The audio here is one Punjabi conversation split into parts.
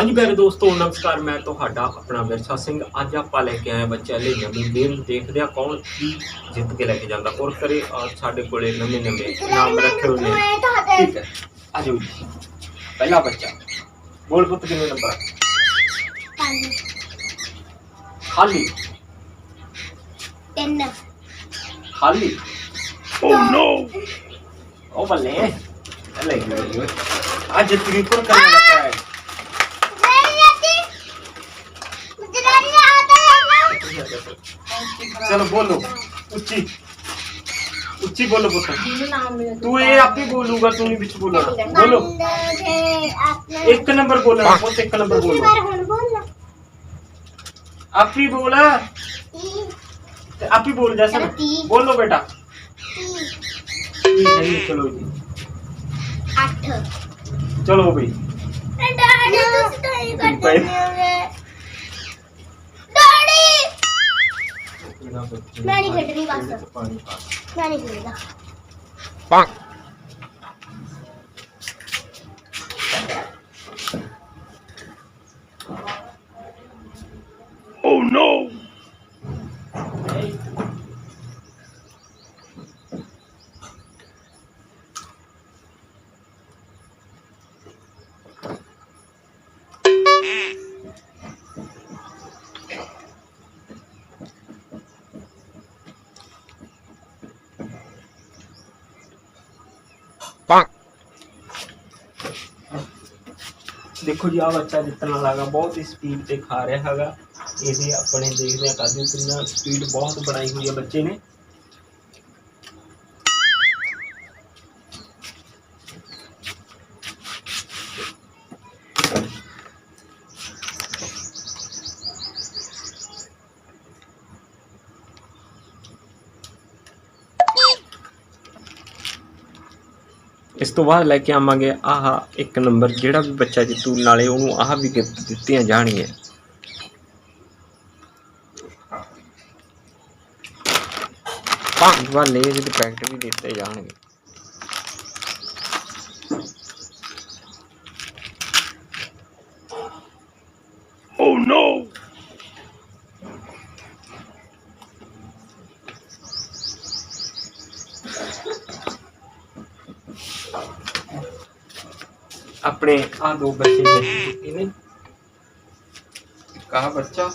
ਹਾਂਜੀ ਪਿਆਰੇ ਦੋਸਤੋ ਨਮਸਕਾਰ ਮੈਂ ਤੁਹਾਡਾ ਆਪਣਾ ਵਿਰਸਾ ਸਿੰਘ। ਅੱਜ ਆਪਾਂ ਲੈ ਕੇ ਆਏ ਬੱਚਿਆਂ ਲਈ ਨਵੀਂ ਗੇਮ। ਦੇਖਦੇ ਆ ਕੌਣ ਕੀ ਜਿੱਤ ਕੇ ਲੈ ਕੇ ਜਾਂਦਾ। ਔਰ ਕਰੇ ਔਰ ਸਾਡੇ ਕੋਲੇ ਨਵੇਂ ਨਵੇਂ ਨਾਮ ਰੱਖੇ ਹੋਏ ਨੇ। ਠੀਕ ਹੈ। ਆ ਜਾਓ ਜੀ। ਪਹਿਲਾ ਬੱਚਾ। ਬੋਲ ਪੁੱਤ ਕਿੰਨੇ ਨੰਬਰ? ਖਾਲੀ। ਤਿੰਨ। ਖਾਲੀ। ਓ ਨੋ ਓ ਬੱਲੇ। ਲੈ ਗਈ ਅੱਜ ਜਿੱਤ ਗਈ ਕੋਰ ਕਰਨਾ है ਚਲੋ ਬੋਲੋ ਉੱਚੀ ਉੱਚੀ ਬੋਲੋ ਪੁੱਤ ਤੂੰ ਇਹ ਆਪੇ ਬੋਲੂਗਾ ਤੂੰ ਨਹੀਂ ਵਿੱਚ ਬੋਲਣਾ ਬੋਲੋ ਇੱਕ ਨੰਬਰ ਬੋਲਣਾ ਪੁੱਤ ਇੱਕ ਨੰਬਰ ਬੋਲੋ ਬਾਰ ਹੁਣ ਬੋਲ ਆਪ ਹੀ ਬੋਲ ਤੇ ਆਪ ਹੀ ਬੋਲ ਜੈਸਾ ਤੀਹ। ਮੈਂ ਨਹੀਂ ਖੇਡਣੀ ਬਸ। ਪਾਣੀ ਪਾ ਮੈਂ ਨਹੀਂ ਖੇਡਦਾ। ਦੇਖੋ ਜੀ ਆ ਬੱਚਾ ਜਿੱਤਣ ਵਾਲਾ ਹੈਗਾ, ਬਹੁਤ ਹੀ ਸਪੀਡ ਤੇ ਖਾ ਰਿਹਾ ਹੈਗਾ। ਇਹਦੇ ਆਪਣੇ ਦੇਖਦੇ ਆ ਕਾਜੂ ਕਿੰਨਾ ਸਪੀਡ ਬਹੁਤ ਬਣਾਈ ਹੋਈ ਹੈ ਬੱਚੇ ਨੇ। ਇਸ ਤੋਂ ਬਾਅਦ ਲੈ ਕੇ ਆਵਾਂਗੇ ਆਹ ਇੱਕ ਨੰਬਰ, ਜਿਹੜਾ ਵੀ ਬੱਚਾ ਜਿੱਤੂ, ਨਾਲੇ ਉਹਨੂੰ ਆਹ ਵੀ ਗਿਫਟ ਦਿੱਤੀਆਂ ਜਾਣਗੀਆਂ। ਪੰਜ ਵਾਰ ਦੇ ਪੈਕਟ ਵੀ ਦਿੱਤੇ ਜਾਣਗੇ। oh, ਓ ਨੋ ਆਪਣੇ ਆ ਦੋ ਬੱਚੇ ਜਿੱਤ ਨੇ ਕਹਾ ਬੱਚਾ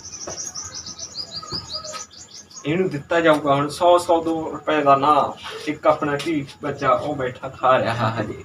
ਇਹਨੂੰ ਦਿੱਤਾ ਜਾਊਗਾ ਹੁਣ 100 100 ਦੋ ਰੁਪਏ ਦਾ ਨਾ। ਇੱਕ ਆਪਣਾ ਧੀ ਬੱਚਾ ਉਹ ਬੈਠਾ ਖਾ ਰਿਹਾ ਹਜੇ।